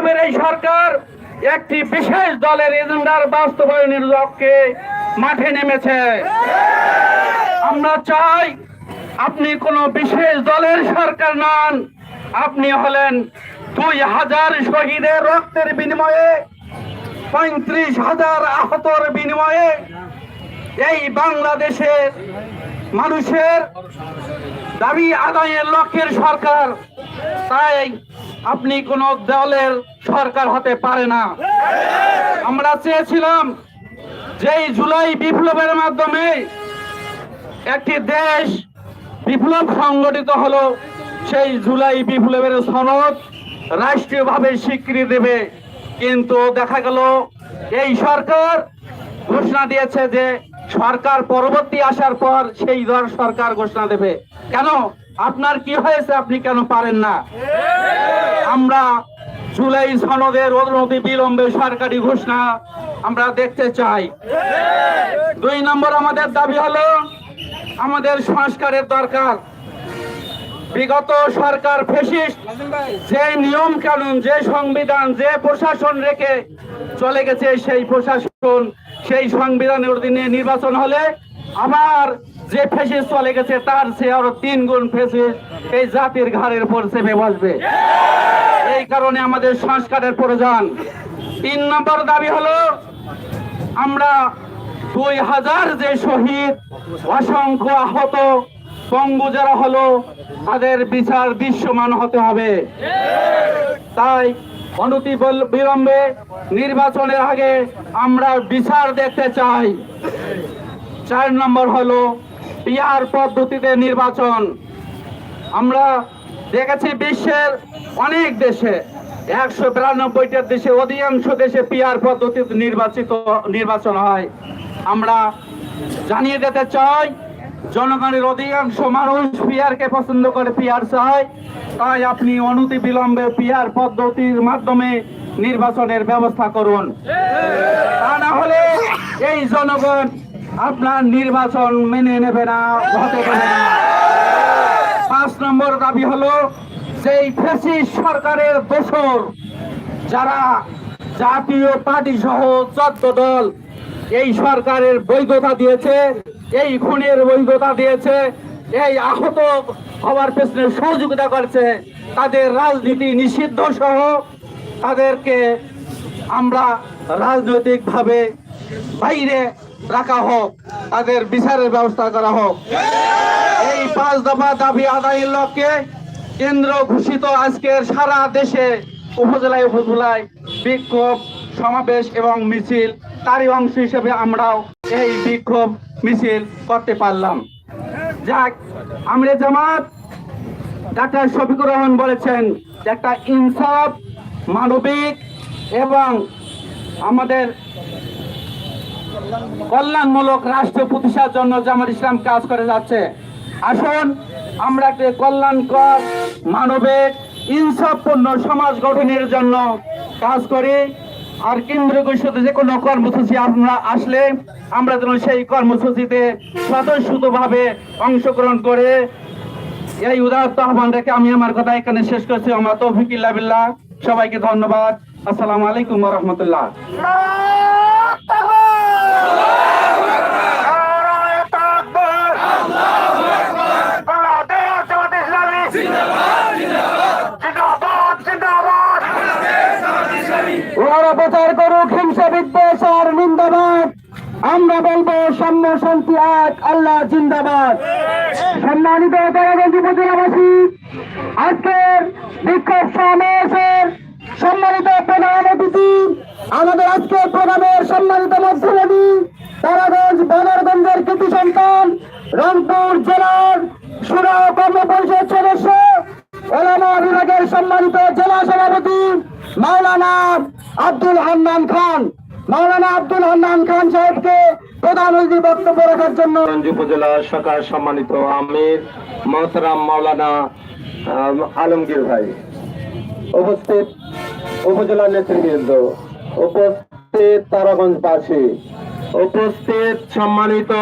বিপ্লবের এই সরকার একটি বিশেষ দলের এজেন্ডার বাস্তবায়নের লক্ষ্যে মাঠে নেমেছে। আমরা চাই আপনি কোনো বিশেষ দলের সরকার নন। আপনি হলেন দুই হাজার শহীদের রক্তের বিনিময়ে, পঁয়ত্রিশ হাজার আহতর বিনিময়ে এই বাংলাদেশের মানুষের দাবি আদায়ের লক্ষ্যের সরকার। তাই আপনি কোন দলের সরকার হতে পারে না। আমরা চেয়েছিলাম যে জুলাই বিপ্লবের মাধ্যমে একটি দেশ বিপ্লব সংগঠিত হলো, সেই জুলাই বিপ্লবের সনদ রাষ্ট্রীয়ভাবে স্বীকৃতি দেবে। কিন্তু দেখা গেল, এই সরকার ঘোষণা দিয়েছে যে সরকার পরবর্তী আসার পর সেই দল সরকার ঘোষণা দেবে। কেন? আপনার কি হয়েছে আপনি কেন পারেন না? আমরা জুলাই সনদের অনতি বিলম্বে সরকারি ঘোষণা আমরা দেখতে চাই। দুই নম্বর আমাদের দাবি হলো, আমাদের সংস্কারের দরকার। বিগত সরকার ফেসিস্ট, যে নিয়ম কানুন, যে সংবিধান, যে প্রশাসন রেখে চলে গেছে সেই প্রশাসন সেই সংবিধানের অধীনে নির্বাচন হলে আবার যে ফেসিস চলে গেছে, তার সে আরও তিন গুণ ফেসিস এই জাতির ঘাড়ের উপর চেপে বসবে। এই কারণে আমাদের সংস্কারের প্রয়োজন। তিন নম্বর দাবি হলো, আমরা দুই হাজার যে শহীদ, অসংখ্য আহত, পঙ্গু যারা হলো, তাদের বিচার দৃশ্যমান হতে হবে। তাই অনতি বল- বিলম্বে নির্বাচনের আগে আমরা বিচার দেখতে চাই। চার নম্বর হলো পিয়ার পদ্ধতিতে নির্বাচন। আমরা দেখেছি বিশ্বের অনেক দেশে, একশো বিরানব্বইটা দেশে, অধিকাংশ দেশে পিয়ার পদ্ধতিতে নির্বাচিত, নির্বাচন হয়। আমরা জানিয়ে দিতে চাই জনগণের অধিকাংশ মানুষ পিয়ারকে পছন্দ করে পিয়ার চায়। তাই আপনি অনতি বিলম্বে পিয়ার পদ্ধতির মাধ্যমে নির্বাচনের ব্যবস্থা করুন। তা না হলে এই জনগণ আপনার নির্বাচন মেনে নেবে না হতে পারে না। পাঁচ নম্বর দাবি হলো সেই ফেসিস সরকারের দোসর যারা জাতীয় পার্টি সহ চোদ্দ দল এই সরকারের বৈধতা দিয়েছে, এই খুনের বৈধতা দিয়েছে, এই আহত হওয়ার পেছনে সহযোগিতা করছে। তাদের রাজনীতি নিষিদ্ধ সহ তাদেরকে আমরা রাজনৈতিকভাবে বাইরে রাখা হোক, তাদের বিচারের ব্যবস্থা করা হোক। এই পাঁচ দফা দাবি আদায়ের লক্ষ্যে কেন্দ্র ঘোষিত আজকের সারা দেশে উপজেলায় উপজেলায় বিক্ষোভ সমাবেশ এবং মিছিল, তারই অংশ হিসেবে আমরাও এই বিক্ষোভ মিছিল করতে পারলাম। যাক, আমরা জামাত, ডাক্তার শফিকুর রহমান বলেছেন একটা ইনসাফ, মানবিক এবং আমাদের কল্যাণমূলক রাষ্ট্র প্রতিষ্ঠার জন্য জামাত ইসলাম কাজ করে যাচ্ছে। আসুন, আমরা একটি কল্যাণকর, মানবিক, ইনসাফপূর্ণ সমাজ গঠনের জন্য কাজ করি। আর কেন্দ্রীয় পরিষদে যে কোনো কর্মসূচি আমরা আসলে আমরা যেন সেই কর্মসূচিতে স্বতঃস্ফূর্তভাবে অংশগ্রহণ করে এই উদাহরত আহ্বান রেখে আমি আমার কথা এখানে শেষ করছি। আমার তৌফিক বিল্লাহ। সবাইকে ধন্যবাদ। আসসালামু আলাইকুম রহমতুল্লাহ। বলব সাম্য শান্তি এক, আল্লাহ জিন্দাবাদ। সম্মানিত দয়াগঞ্জ উপজেলাবাসী আজকের বিক্ষোভ সমাবেশের সম্মানিত প্রধান অতিথি, আমাদের আজকের প্রোগ্রামের সম্মানিত মধ্যমণি, তারাগঞ্জ বদরগঞ্জের কৃতি সন্তান, রংপুর জেলার সুরা কর্ম পরিষদ সদস্য, ওলামা বিভাগের সম্মানিত জেলা সভাপতি মাওলানা আব্দুল হান্নান খান। মাওলানা আব্দুল হান্নান খান সাহেবকে প্রধান বক্তব্য রাখার জন্য উপজেলা সরকার সম্মানিত আমির মাওলানা আলমগীর ভাই। উপস্থিত উপজেলা নেতৃবৃন্দ, উপস্থিত উপস্থিত সম্মানিত